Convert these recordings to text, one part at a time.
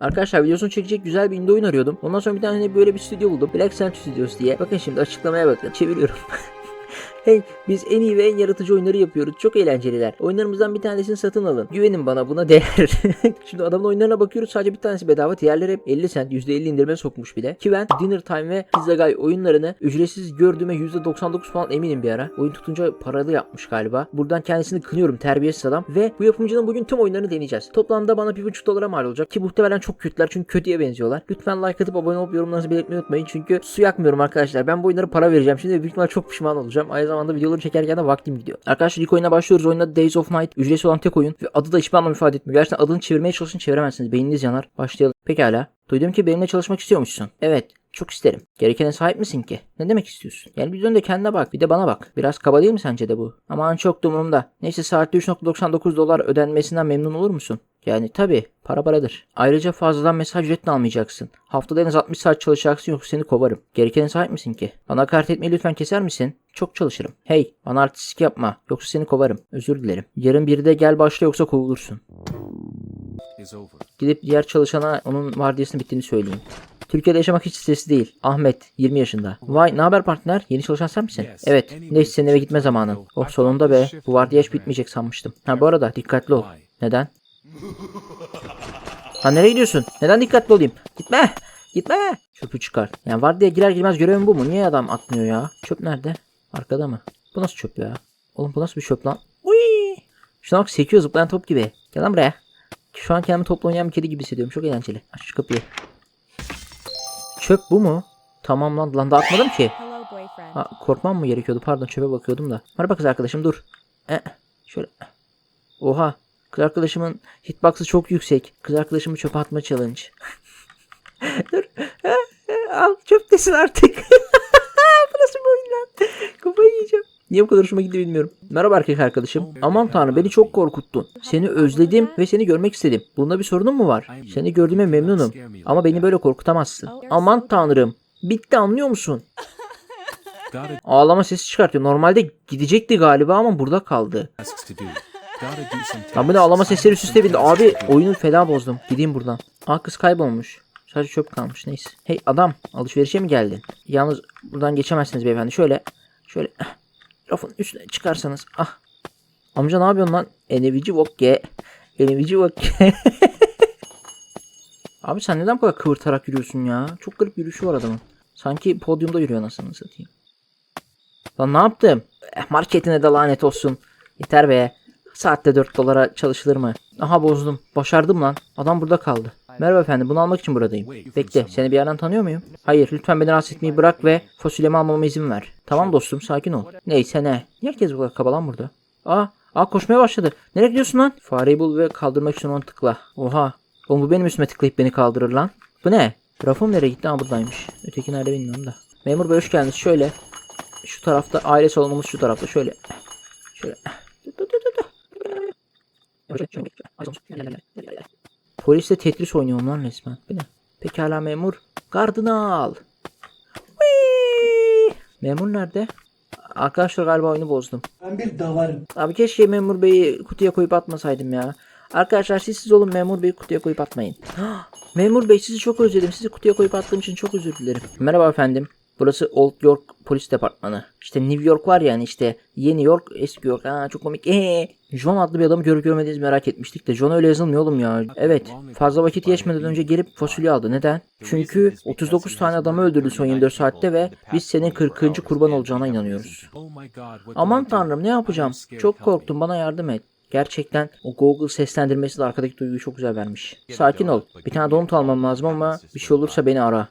Arkadaşlar videosunu çekecek güzel bir indie oyun arıyordum. Ondan sonra bir tane böyle bir stüdyo buldum. Black Sand Studios diye. Bakın şimdi açıklamaya bakın. Çeviriyorum. Hey biz en iyi ve en yaratıcı oyunları yapıyoruz. Çok eğlenceliler. Oyunlarımızdan bir tanesini satın alın. Güvenin bana buna değer. Şimdi adamın oyunlarına bakıyoruz sadece bir tanesi bedava. Diğerleri hep 50 cent %50 indirime sokmuş bile. Ki ben Dinner Time ve Pizza Guy oyunlarını ücretsiz gördüğüme %99 falan eminim bir ara. Oyun tutunca paralı yapmış galiba. Buradan kendisini kınıyorum terbiyesiz adam. Ve bu yapımcının bugün tüm oyunlarını deneyeceğiz. Toplamda bana 1,5 dolara mal olacak. Ki muhtemelen çok kötüler çünkü kötüye benziyorlar. Lütfen like atıp abone olup yorumlarınızı belirtmeyi unutmayın. Çünkü su yakmıyorum arkadaşlar. Ben bu oyunlara para vereceğim. Şimdi büyük ihtimal çok pişman olacağım. Aynı zamanda videoları çekerken de vaktim gidiyor. Arkadaşlar ilk oyuna başlıyoruz. Oyunda Days of Night. Ücretsiz olan tek oyun. Ve adı da hiçbir anlam ifade etmiyor. Gerçekten adını çevirmeye çalışın çeviremezsiniz. Beyniniz yanar. Başlayalım. Pekala. Duydum ki benimle çalışmak istiyormuşsun. Evet. Çok isterim. Gerekene sahip misin ki? Ne demek istiyorsun? Yani bir dön de kendine bak. Bir de bana bak. Biraz kaba değil mi sence de bu? Aman çok da umurumda. Neyse saatte 3.99 dolar ödenmesinden memnun olur musun? Yani tabi para paradır. Ayrıca fazladan mesaj ücretini almayacaksın. Haftada en az 60 saat çalışacaksın yoksa seni kovarım. Gerekene sahip misin ki? Bana hakaret etmeyi lütfen keser misin? Çok çalışırım. Hey bana artistik yapma yoksa seni kovarım. Özür dilerim. Yarın biri de gel başla yoksa kovulursun. Gidip diğer çalışana onun vardiyasının bittiğini söyleyeyim. Türkiye'de yaşamak hiç stresli değil. Ahmet 20 yaşında. Vay ne haber partner? Yeni çalışan sen misin? Evet. Neyse senin eve gitme zamanın. Oh sonunda be. Bu vardiya hiç bitmeyecek sanmıştım. Ha bu arada dikkatli ol. Neden? Ha nereye gidiyorsun? Neden dikkatli olayım? Gitme. Gitme. Çöpü çıkar. Yani vardiya girer girmez görevim bu mu? Niye adam atmıyor ya? Çöp nerede? Arkada mı? Bu nasıl çöp ya? Oğlum bu nasıl bir çöp lan? Uy! Şuna bak sekiyor zıplayan top gibi. Gel lan buraya. Şu an kendimi topla oynayan bir kedi gibi hissediyorum. Çok eğlenceli. Aç şu kapıyı. Çöp bu mu? Tamam lan. Lan dağıtmadım ki. Ha, korkmam mı gerekiyordu? Pardon çöpe bakıyordum da. Merhaba kız arkadaşım dur. E, şöyle. Oha. Kız arkadaşımın hitbox'ı çok yüksek. Kız arkadaşımı çöpe atma challenge. dur. Al çöptesin artık. bu nasıl bir oyun lan? Kafayı yiyeceğim. Niye bu kadar hoşuma gitti bilmiyorum. Merhaba erkek arkadaşım. Aman tanrım beni çok korkuttun. Seni özledim ve seni görmek istedim. Bunda bir sorunun mu var? Seni gördüğüme memnunum. Ama beni böyle korkutamazsın. Aman tanrım. Bitti anlıyor musun? Ağlama sesi çıkartıyor. Normalde gidecekti galiba ama burada kaldı. Lan bu ne ağlama sesleri üst üste bindi. Abi oyunu fena bozdum. Gideyim buradan. Aa kız kaybolmuş. Sadece çöp kalmış neyse. Hey adam alışverişe mi geldin? Yalnız buradan geçemezsiniz beyefendi. Şöyle şöyle rafın üstüne çıkarsanız. Ah. Amca ne yapıyorsun lan? Enevici vokke. Enevici vokke. Abi sen neden bu kadar kıvırtarak yürüyorsun ya? Çok garip yürüyüşü var adamın. Sanki podyumda yürüyor anasını satayım. Lan ne yaptım? Eh, Marketine de lanet olsun. Yeter be. Saatte 4 dolara çalışılır mı? Aha bozdum. Başardım lan. Adam burada kaldı. Merhaba efendim bunu almak için buradayım. Bekle seni bir yerden tanıyor muyum? Hayır lütfen beni rahatsız etmeyi bırak ve fasulyemi almama izin ver. Tamam dostum sakin ol. Neyse ne. Niye herkes bu kadar kaba lan burada? Aa, aa koşmaya başladı. Nereye gidiyorsun lan? Fareyi bul ve kaldırmak için onu tıkla. Oha. Oğlum bu benim üstüme tıklayıp beni kaldırır lan. Bu ne? Rafım nereye gitti? Aa buradaymış. Öteki nerede bilmiyorum da. Memur bey hoş geldiniz. Şöyle. Şu tarafta aile salonumuz şu tarafta. Şöyle. Şöyle. Polisle Tetris oynuyorum lan resmen. Bu ne? Pekala memur. Gardını al. Memur nerede? Arkadaşlar galiba oyunu bozdum. Ben bir davarım. Abi keşke memur beyi kutuya koyup atmasaydım ya. Arkadaşlar siz siz olun memur beyi kutuya koyup atmayın. memur bey sizi çok özledim. Sizi kutuya koyup attığım için çok özür dilerim. Merhaba efendim. Burası Old York Polis Departmanı. İşte New York var yani işte Yeni York, eski York. Aa, çok komik. Ee, John adlı bir adamı görüp görmediğiniz merak etmiştik de John öyle yazılmıyor oğlum ya. Evet. Fazla vakit geçmeden önce gelip fasulye aldı. Neden? Çünkü 39 tane adamı öldürdü son 24 saatte ve biz senin 40. kurban olacağına inanıyoruz. Aman tanrım ne yapacağım? Çok korktum bana yardım et. Gerçekten o Google seslendirmesi de arkadaki duyguyu çok güzel vermiş. Sakin ol. Bir tane donut almam lazım ama bir şey olursa beni ara.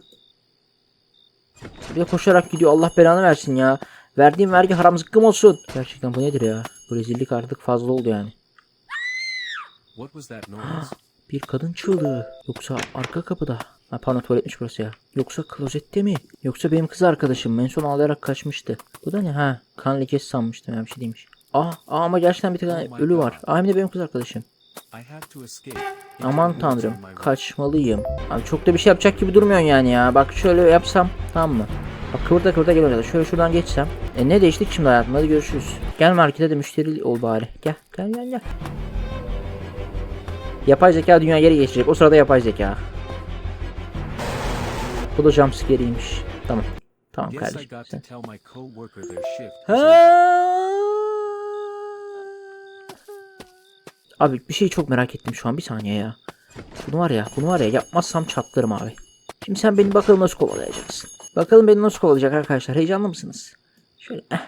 Bir de koşarak gidiyor Allah belanı versin ya. Verdiğim vergi haram zıkkım olsun. Gerçekten bu nedir ya? Bu rezillik artık fazla oldu yani. Bir kadın çığlığı. Yoksa arka kapıda. Ha pardon tuvaletmiş burası ya. Yoksa klozette mi? Yoksa benim kız arkadaşım. En son ağlayarak kaçmıştı. Bu da ne? Ha kan lekesi sanmıştım ya bir şey değilmiş. Aa, aa ama gerçekten bir tane ölü var. Aa hem de benim kız arkadaşım. I had to escape. Aman tanrım kaçmalıyım. Abi çok da bir şey yapacak gibi durmuyorsun yani ya. Bak şöyle yapsam tamam mı? Bak kıvırda kıvırda gel oraya. Şöyle şuradan geçsem. E ne değiştik şimdi hayatım hadi görüşürüz. Gel markete de müşteri ol bari. Gel gel gel gel. Yapay zeka dünya geri geçecek. O sırada yapay zeka. Bu da jumpscare'iymiş. Tamam. Tamam kardeşim. sen-. Ha! Abi bir şeyi çok merak ettim şu an bir saniye ya. Bunu var ya bunu var ya yapmazsam çatlarım abi. Şimdi sen beni bakalım nasıl kovalayacaksın. Bakalım beni nasıl kovalayacak arkadaşlar heyecanlı mısınız? Şöyle eh.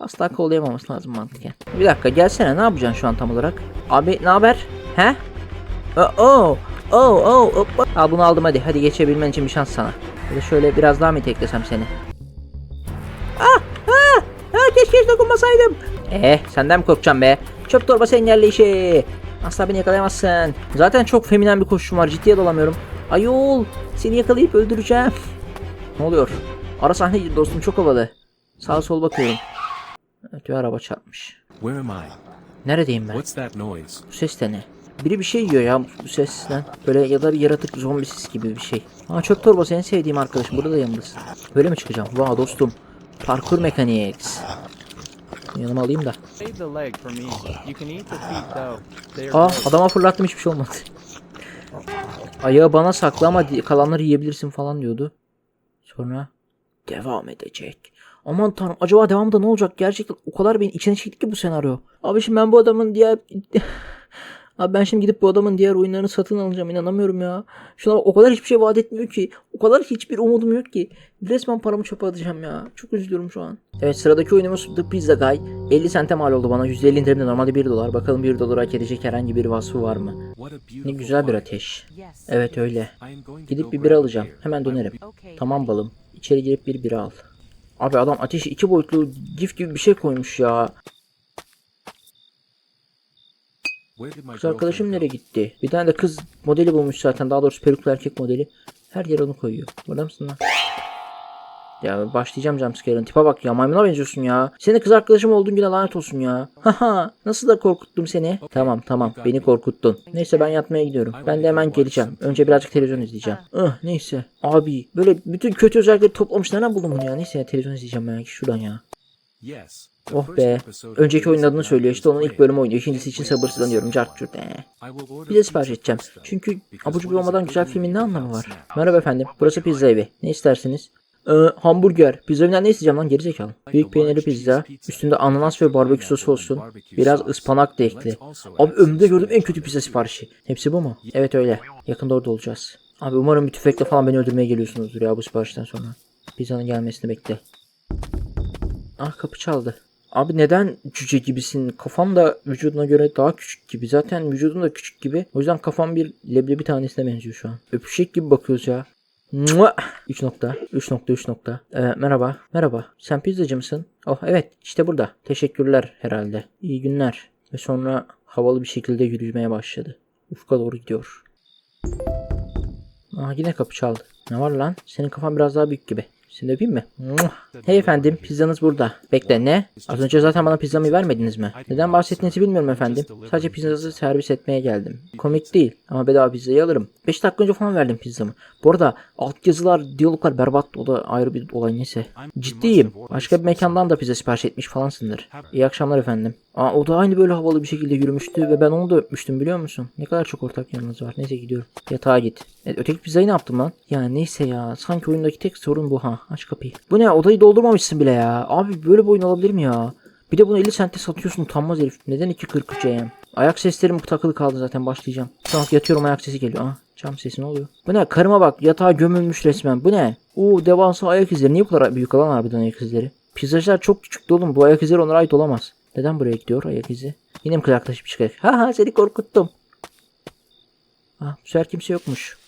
Asla kovalayamaması lazım mantıken. Bir dakika gelsene ne yapacaksın şu an tam olarak? Abi ne haber? He? Oh oh oh oh hoppa. Al bunu aldım hadi hadi geçebilmen için bir şans sana. Ya şöyle biraz daha mı teklesem seni? Ah ah ah keşke hiç dokunmasaydım. Eh senden mi korkacağım be? Çöp torbası engelleyişi. Asla beni yakalayamazsın. Zaten çok feminen bir koşuşum var. Ciddiye dolamıyorum. Ayol seni yakalayıp öldüreceğim. Ne oluyor? Ara sahne dostum çok havalı. Sağa sol bakıyorum. Evet bir araba çarpmış. Where am I? Neredeyim ben? What's that noise? Bu ses de ne? Biri bir şey yiyor ya bu sesten. Böyle ya da bir yaratık zombi sesi gibi bir şey. Aa çöp torbası en sevdiğim arkadaşım. Burada da yanındasın. Böyle mi çıkacağım? Vay dostum. Parkur Mechanics. Yanıma alayım da. Aa adama fırlattım hiçbir şey olmadı. Ayağı bana sakla ama kalanları yiyebilirsin falan diyordu. Sonra devam edecek. Aman tanrım acaba devamında ne olacak? Gerçekten o kadar beni içine çekti ki bu senaryo. Abi şimdi ben bu adamın diğer... Abi ben şimdi gidip bu adamın diğer oyunlarını satın alacağım inanamıyorum ya. Şuna bak, o kadar hiçbir şey vaat etmiyor ki. O kadar hiçbir umudum yok ki. Resmen paramı çöpe atacağım ya. Çok üzülüyorum şu an. Evet sıradaki oyunumuz The Pizza Guy. 50 sente mal oldu bana. %50 indirimde normalde 1 dolar. Bakalım 1 dolara hak edecek herhangi bir vasfı var mı? Ne güzel bir ateş. Evet öyle. Gidip bir bira alacağım. Hemen dönerim. Tamam balım. İçeri girip bir bira al. Abi adam ateşi iki boyutlu gif gibi bir şey koymuş ya. Kız arkadaşım nereye gitti? Bir tane de kız modeli bulmuş zaten. Daha doğrusu peruklu erkek modeli. Her yere onu koyuyor. Burada mısın lan? Ya başlayacağım jumpscare'ın. Tipe bak ya maymuna benziyorsun ya. Senin kız arkadaşım olduğun güne lanet olsun ya. Haha nasıl da korkuttum seni. Tamam tamam beni korkuttun. Neyse ben yatmaya gidiyorum. Ben de hemen geleceğim. Önce birazcık televizyon izleyeceğim. Ah neyse. Abi böyle bütün kötü özellikleri toplamış. Nereden buldum bunu ya? Neyse ya, televizyon izleyeceğim ben şuradan ya. Yes. Oh be. Önceki oyunun adını söylüyor. İşte onun ilk bölümü oynuyor. İkincisi için sabırsızlanıyorum. Cart. I will order Pizza sipariş edeceğim. Çünkü abur cubur olmadan güzel filmin ne anlamı var? Merhaba efendim. Burası pizza evi. Ne istersiniz? Ee, hamburger. Pizza evinden ne isteyeceğim lan gerizekalı. Büyük peynirli pizza. Üstünde ananas ve barbekü sosu olsun. Biraz ıspanak da ekle. Abi ömrümde gördüğüm en kötü pizza siparişi. Hepsi bu mu? Evet öyle. Yakında orada olacağız. Abi umarım bir tüfekle falan beni öldürmeye geliyorsunuzdur ya bu siparişten sonra. Pizzanın gelmesini bekle. Ah kapı çaldı. Abi neden cüce gibisin? Kafam da vücuduna göre daha küçük gibi. Zaten vücudun da küçük gibi. O yüzden kafam bir leblebi tanesine benziyor şu an. Öpüşek gibi bakıyoruz ya. Mua! 3 nokta. 3 nokta 3 nokta. Ee, merhaba. Merhaba. Sen pizzacı mısın? Oh evet işte burada. Teşekkürler herhalde. İyi günler. Ve sonra havalı bir şekilde yürümeye başladı. Ufka doğru gidiyor. Aa yine kapı çaldı. Ne var lan? Senin kafan biraz daha büyük gibi. Seni öpeyim mi? Hey efendim pizzanız burada. Bekle ne? Az önce zaten bana pizzamı vermediniz mi? Neden bahsettiğinizi bilmiyorum efendim. Sadece pizzanızı servis etmeye geldim. Komik değil ama bedava pizzayı alırım. 5 dakika önce falan verdim pizzamı. Bu arada altyazılar, diyaloglar berbat. O da ayrı bir olay neyse. Ciddiyim. Başka bir mekandan da pizza sipariş etmiş falansındır. İyi akşamlar efendim. Aa, o da aynı böyle havalı bir şekilde yürümüştü ve ben onu da öpmüştüm biliyor musun? Ne kadar çok ortak yanınız var. Neyse gidiyorum. Yatağa git. E, öteki pizzayı ne yaptım lan? Ya neyse ya. Sanki oyundaki tek sorun bu ha. Aç kapıyı. Bu ne? Odayı doldurmamışsın bile ya. Abi böyle bir oyun olabilir mi ya? Bir de bunu 50 sente satıyorsun utanmaz herif. Neden 2.43 AM? Ayak seslerim takılı kaldı zaten başlayacağım. An yatıyorum ayak sesi geliyor. Aa, cam sesi ne oluyor? Bu ne? Karıma bak yatağa gömülmüş resmen. Bu ne? Oo devasa ayak izleri. Niye bu kadar büyük olan harbiden ayak izleri? Pizzacılar çok küçük oğlum. Bu ayak izleri onlara ait olamaz. Neden buraya gidiyor ayak izi? Yine mi yaklaşıp çıkacak? Ha ha seni korkuttum. Ha bu sefer kimse yokmuş.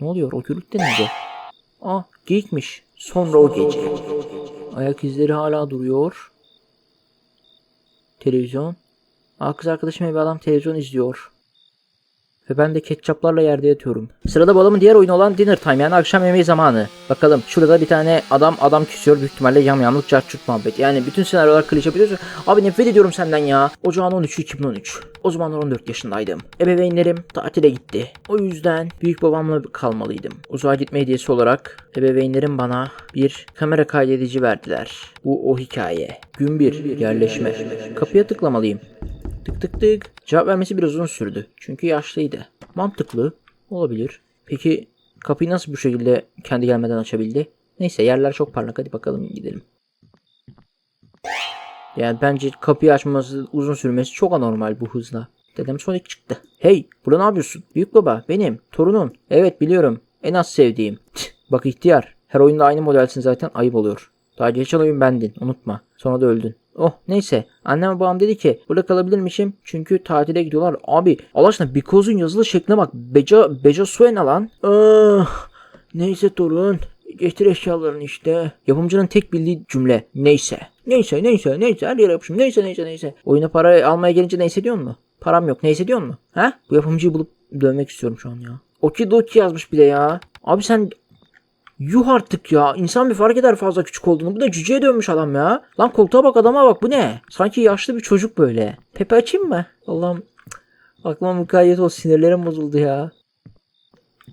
Ne oluyor? O gürültü neydi? Aa geyikmiş. Sonra o gece. Ayak izleri hala duruyor. Televizyon. Aa kız arkadaşım evi adam televizyon izliyor. Ve ben de ketçaplarla yerde yatıyorum. Sırada balımın diğer oyunu olan Dinner Time yani akşam yemeği zamanı. Bakalım şurada bir tane adam adam küsüyor büyük ihtimalle yam yamlık çarçurt muhabbet. Yani bütün senaryolar klişe biliyorsun. Abi nefret ediyorum senden ya. Ocağın 13'ü 2013. O zamanlar 14 yaşındaydım. Ebeveynlerim tatile gitti. O yüzden büyük babamla kalmalıydım. Uzağa gitme hediyesi olarak ebeveynlerim bana bir kamera kaydedici verdiler. Bu o hikaye. Gün 1 yerleşme. Kapıya tıklamalıyım. Tık tık tık. Cevap vermesi biraz uzun sürdü. Çünkü yaşlıydı. Mantıklı. Olabilir. Peki kapıyı nasıl bu şekilde kendi gelmeden açabildi? Neyse yerler çok parlak hadi bakalım gidelim. Yani bence kapıyı açması uzun sürmesi çok anormal bu hızla. Dedem Sonic çıktı. Hey burada ne yapıyorsun? Büyük baba benim torunun. Evet biliyorum en az sevdiğim. Bak ihtiyar her oyunda aynı modelsin zaten ayıp oluyor. Daha geçen oyun bendin unutma. Sonra da öldün. Oh neyse. Annem babam dedi ki burada kalabilirmişim çünkü tatile gidiyorlar. Abi Allah aşkına Bikoz'un yazılı şekline bak. Beca, Beca Suena lan. Ah, neyse torun. Getir eşyalarını işte. Yapımcının tek bildiği cümle. Neyse. Neyse neyse neyse her yere yapışım. Neyse neyse neyse. Oyuna para almaya gelince neyse diyor mu? Param yok. Neyse diyor mu? Ha? Bu yapımcıyı bulup dövmek istiyorum şu an ya. Okidoki yazmış bir de ya. Abi sen Yuh artık ya. İnsan bir fark eder fazla küçük olduğunu. Bu da cüceye dönmüş adam ya. Lan koltuğa bak adama bak bu ne? Sanki yaşlı bir çocuk böyle. Pepe açayım mı? Allah'ım. Aklıma mukayyet ol. Sinirlerim bozuldu ya.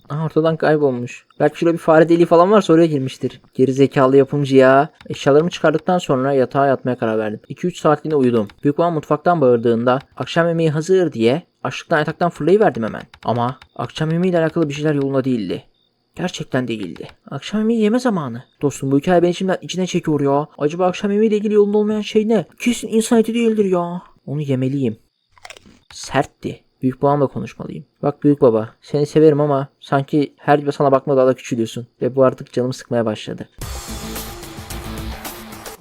Aha, ortadan kaybolmuş. Belki şurada bir fare deliği falan varsa oraya girmiştir. Geri zekalı yapımcı ya. Eşyalarımı çıkardıktan sonra yatağa yatmaya karar verdim. 2-3 saatliğine uyudum. Büyük babam mutfaktan bağırdığında akşam yemeği hazır diye açlıktan yataktan fırlayıverdim hemen. Ama akşam yemeğiyle alakalı bir şeyler yolunda değildi. Gerçekten değildi. Akşam yemeği yeme zamanı. Dostum bu hikaye beni şimdiden içine çekiyor ya. Acaba akşam yemeğiyle ilgili yolunda olmayan şey ne? Kesin insan eti değildir ya. Onu yemeliyim. Sertti. Büyük babamla konuşmalıyım. Bak büyük baba seni severim ama sanki her gibi sana bakma daha da küçülüyorsun. Ve bu artık canımı sıkmaya başladı.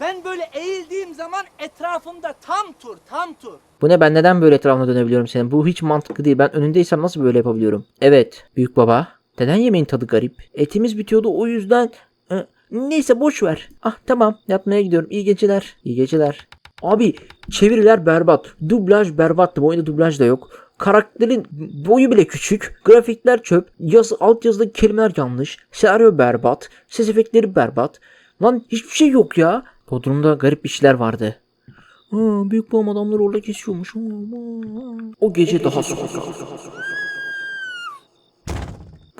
Ben böyle eğildiğim zaman etrafımda tam tur, tam tur. Bu ne ben neden böyle etrafına dönebiliyorum senin? Bu hiç mantıklı değil. Ben önündeysem nasıl böyle yapabiliyorum? Evet büyük baba. Neden yemeğin tadı garip? Etimiz bitiyordu o yüzden... e, neyse boş ver. Ah tamam yatmaya gidiyorum. İyi geceler. İyi geceler. Abi çeviriler berbat. Dublaj berbattı. Bu oyunda dublaj da yok. Karakterin boyu bile küçük. Grafikler çöp. Yazı, alt yazıdaki kelimeler yanlış. Senaryo berbat. Ses efektleri berbat. Lan hiçbir şey yok ya. Bodrum'da garip bir şeyler vardı. Ha, büyük babam adamları orada kesiyormuş. O gece daha sonra.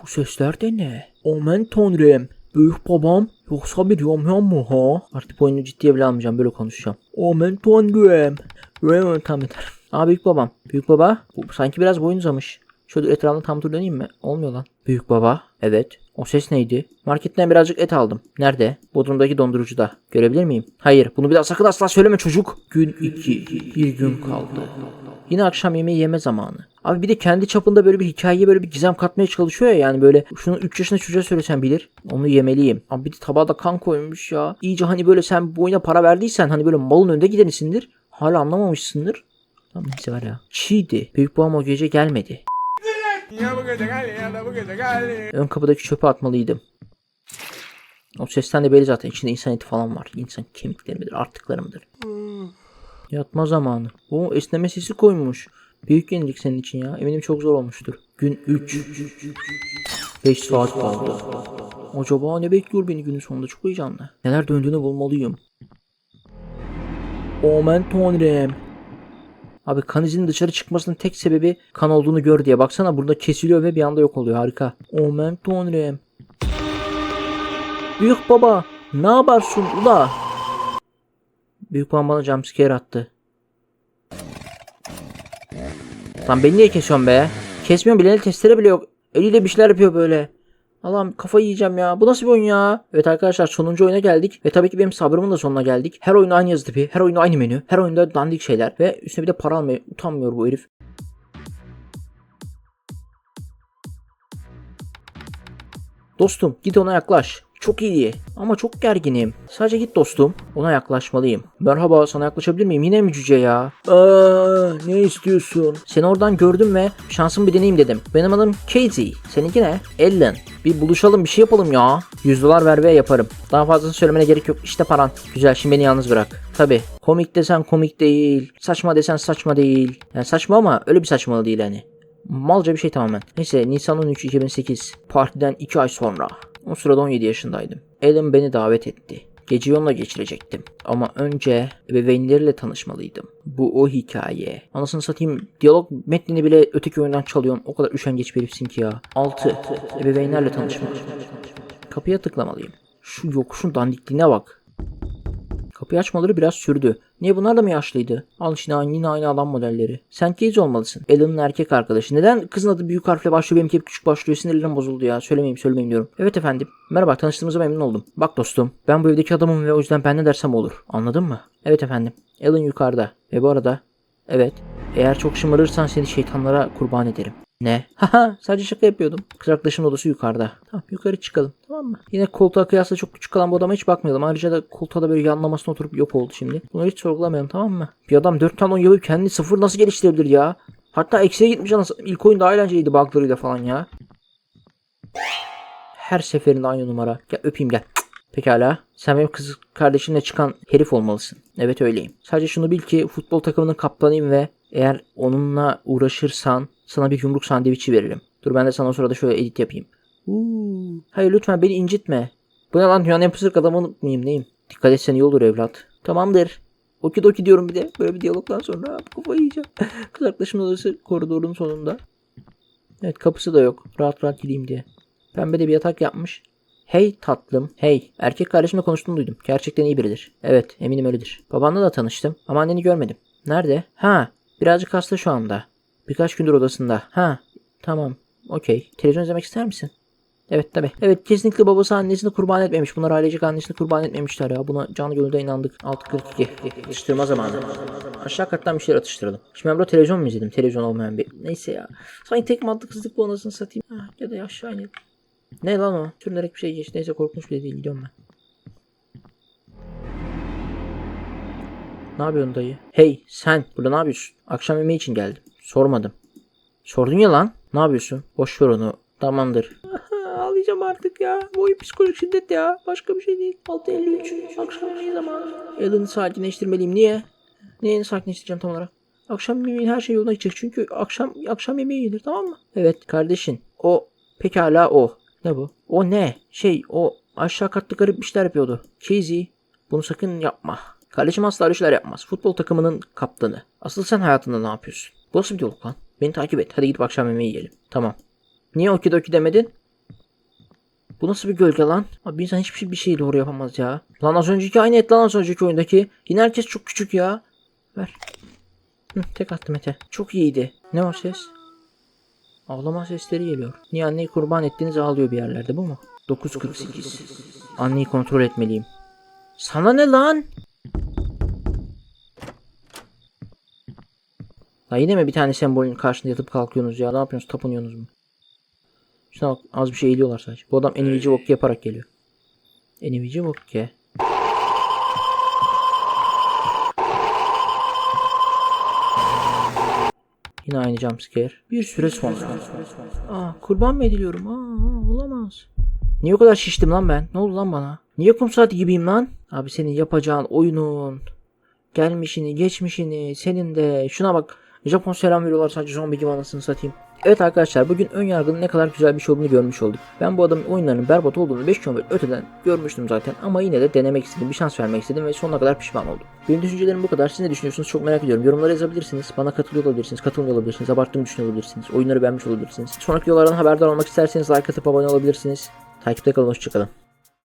Bu sesler de ne? Aman tanrım. Büyük babam yoksa bir yamyam mı ha? Artık oyunu ciddiye bile almayacağım böyle konuşacağım. Aman tanrım. Böyle tam yeter. Aa büyük babam. Büyük baba. Bu sanki biraz boyun uzamış. Şöyle etrafına tam tur döneyim mi? Olmuyor lan. Büyük baba. Evet. O ses neydi? Marketten birazcık et aldım. Nerede? Bodrum'daki dondurucuda. Görebilir miyim? Hayır. Bunu bir daha sakın asla söyleme çocuk. Gün 2. Bir gün kaldı. Yine akşam yemeği yeme zamanı. Abi bir de kendi çapında böyle bir hikayeye böyle bir gizem katmaya çalışıyor ya yani böyle şunu 3 yaşında çocuğa söylesen bilir. Onu yemeliyim. Abi bir de tabağa da kan koymuş ya. İyice hani böyle sen bu oyuna para verdiysen hani böyle malın önünde gidenisindir. Hala anlamamışsındır. Tamam neyse var ya. Çiğdi. Büyük babam o gece gelmedi. Ön kapıdaki çöpe atmalıydım. O sesten de belli zaten. İçinde insan eti falan var. İnsan kemikleri midir, artıkları mıdır? Yatma zamanı. O esneme sesi koymuş. Büyük yenilik senin için ya. Eminim çok zor olmuştur. Gün 3. 5 saat kaldı. Acaba ne bekliyor beni günün sonunda? Çok heyecanlı. Neler döndüğünü bulmalıyım. Aman tanrım. Abi kan izinin dışarı çıkmasının tek sebebi kan olduğunu gör diye. Baksana burada kesiliyor ve bir anda yok oluyor. Harika. Aman tanrım. Büyük baba ne yaparsın ula? Büyük babam bana jumpscare attı. Lan beni niye kesiyorsun be? Kesmiyorum bile el testere bile yok. Eliyle bir şeyler yapıyor böyle. Allah'ım kafayı yiyeceğim ya. Bu nasıl bir oyun ya? Evet arkadaşlar sonuncu oyuna geldik. Ve tabii ki benim sabrımın da sonuna geldik. Her oyun aynı yazı tipi. Her oyun aynı menü. Her oyunda dandik şeyler. Ve üstüne bir de para almaya utanmıyor bu herif. Dostum git ona yaklaş. Çok iyi ama çok gerginim. Sadece git dostum. Ona yaklaşmalıyım. Merhaba sana yaklaşabilir miyim? Yine mi cüce ya? Aa, ne istiyorsun? Seni oradan gördüm ve şansımı bir deneyeyim dedim. Benim adım Casey. Seninki ne? Ellen. Bir buluşalım bir şey yapalım ya. 100 dolar ver ve yaparım. Daha fazlasını söylemene gerek yok. İşte paran. Güzel şimdi beni yalnız bırak. Tabi. Komik desen komik değil. Saçma desen saçma değil. Yani saçma ama öyle bir saçmalığı değil hani. Malca bir şey tamamen. Neyse Nisan 13 2008. Partiden 2 ay sonra. O sırada 17 yaşındaydım. Ellen beni davet etti. Geceyi onunla geçirecektim. Ama önce ebeveynleriyle tanışmalıydım. Bu o hikaye. Anasını satayım diyalog metnini bile öteki oyundan çalıyorsun. O kadar üşengeç bir herifsin ki ya. 6. Ebeveynlerle tanışmalıyım. Kapıya tıklamalıyım. Şu yokuşun dandikliğine bak. Kapıyı açmaları biraz sürdü Niye bunlar da mı yaşlıydı? Al işte yine aynı adam modelleri. Sen Case olmalısın. Alan'ın erkek arkadaşı. Neden kızın adı büyük harfle başlıyor benimki hep küçük başlıyor sinirlerim bozuldu ya. Söylemeyeyim söylemeyeyim diyorum. Evet efendim. Merhaba tanıştığımıza memnun oldum. Bak dostum ben bu evdeki adamım ve o yüzden ben ne dersem olur. Anladın mı? Evet efendim. Alan yukarıda. Ve bu arada evet eğer çok şımarırsan seni şeytanlara kurban ederim. Ne? Haha sadece şaka yapıyordum. Kız arkadaşımın odası yukarıda. Tamam yukarı çıkalım tamam mı? Yine koltuğa kıyasla çok küçük kalan bu adama hiç bakmayalım. Ayrıca da koltuğa da böyle yanlamasına oturup yok oldu şimdi. Bunu hiç sorgulamayalım tamam mı? Bir adam 4 tane oyun yapıp kendini sıfır nasıl geliştirebilir ya? Hatta eksiye gitmiş anasını. İlk oyun daha eğlenceliydi buglarıyla falan ya. Her seferinde aynı numara. Gel öpeyim gel. Pekala. Sen benim kız kardeşimle çıkan herif olmalısın. Evet öyleyim. Sadece şunu bil ki futbol takımının kaptanıyım ve eğer onunla uğraşırsan sana bir yumruk sandviçi veririm. Dur ben de sana o sırada şöyle edit yapayım. Hayır lütfen beni incitme. Bu ne lan dünyanın en pısırık adamı mıyım neyim? Dikkat etsen iyi olur evlat. Tamamdır. Okidoki diyorum bir de. Böyle bir diyalogdan sonra kafayı yiyeceğim. Kız arkadaşımın odası koridorun sonunda. Evet kapısı da yok. Rahat rahat gideyim diye. Pembe de bir yatak yapmış. Hey tatlım. Hey. Erkek kardeşimle konuştuğunu duydum. Gerçekten iyi biridir. Evet eminim öyledir. Babanla da tanıştım. Ama anneni görmedim. Nerede? Ha. Birazcık hasta şu anda. Birkaç gündür odasında. Ha. Tamam. Okey. Televizyon izlemek ister misin? Evet tabi. Evet kesinlikle babası annesini kurban etmemiş. Bunlar ailecek annesini kurban etmemişler ya. Buna canı gönülden inandık. 6.42. Atıştırma zamanı. Aşağı kattan bir şeyler atıştıralım. Şimdi ben burada televizyon mu izledim? Televizyon olmayan bir. Neyse ya. Sanki tek mantıksızlık bu anasını satayım. Ha, ya da aşağı inelim. Ne lan o? Sürünerek bir şey geçti. Neyse korkunç bile değil. Gidiyorum ben. Ne yapıyorsun dayı? Hey sen burada ne yapıyorsun? Akşam yemeği için geldim. Sormadım. Sordun ya lan. Ne yapıyorsun? Boş ver onu. Tamamdır. Ağlayacağım artık ya. Bu oyun psikolojik şiddet ya. Başka bir şey değil. 6.53. Akşam yemeği zamanı. Alan'ı sakinleştirmeliyim. Niye? Neyini sakinleştireceğim tam olarak? Akşam yemeğin her şey yoluna gidecek. Çünkü akşam akşam yemeği yenir tamam mı? Evet kardeşin. O pekala o. Ne bu? O ne? Şey o aşağı katta garip işler yapıyordu. Casey. Bunu sakın yapma. Kardeşim asla öyle şeyler yapmaz. Futbol takımının kaptanı. Asıl sen hayatında ne yapıyorsun? Bu nasıl bir diyalog lan? Beni takip et. Hadi gidip akşam yemeği yiyelim. Tamam. Niye okidoki demedin? Bu nasıl bir gölge lan? Abi insan hiçbir şey bir şey doğru yapamaz ya. Lan az önceki aynı et lan az önceki oyundaki. Yine herkes çok küçük ya. Ver. Hı, tek attım ete. Çok iyiydi. Ne var ses? Ağlama sesleri geliyor. Niye anneyi kurban ettiğiniz ağlıyor bir yerlerde bu mu? 9.48. Anneyi kontrol etmeliyim. Sana ne lan? La yine mi bir tane sembolün karşısında yatıp kalkıyorsunuz ya? Ne yapıyorsunuz? Tapınıyorsunuz mu? Şuna bak az bir şey eğiliyorlar sadece. Bu adam Enivici Vokke yaparak geliyor. Enivici Vokke. Yine aynı jumpscare. Bir süre sonra. Aa, kurban mı ediliyorum? Aa, olamaz. Niye o kadar şiştim lan ben? Ne oldu lan bana? Niye kum saati gibiyim lan? Abi senin yapacağın oyunun gelmişini, geçmişini, senin de şuna bak. Japon selam veriyorlar sadece zombi gibi anasını satayım. Evet arkadaşlar bugün ön yargının ne kadar güzel bir şey olduğunu görmüş olduk. Ben bu adamın oyunlarının berbat olduğunu 5 km öteden görmüştüm zaten ama yine de denemek istedim, bir şans vermek istedim ve sonuna kadar pişman oldum. Benim düşüncelerim bu kadar. Siz ne düşünüyorsunuz çok merak ediyorum. Yorumlara yazabilirsiniz. Bana katılıyor olabilirsiniz, katılmıyor olabilirsiniz, abarttığımı düşünüyor olabilirsiniz. Oyunları beğenmiş olabilirsiniz. Sonraki videolardan haberdar olmak isterseniz like atıp abone olabilirsiniz. Takipte kalın, hoşçakalın.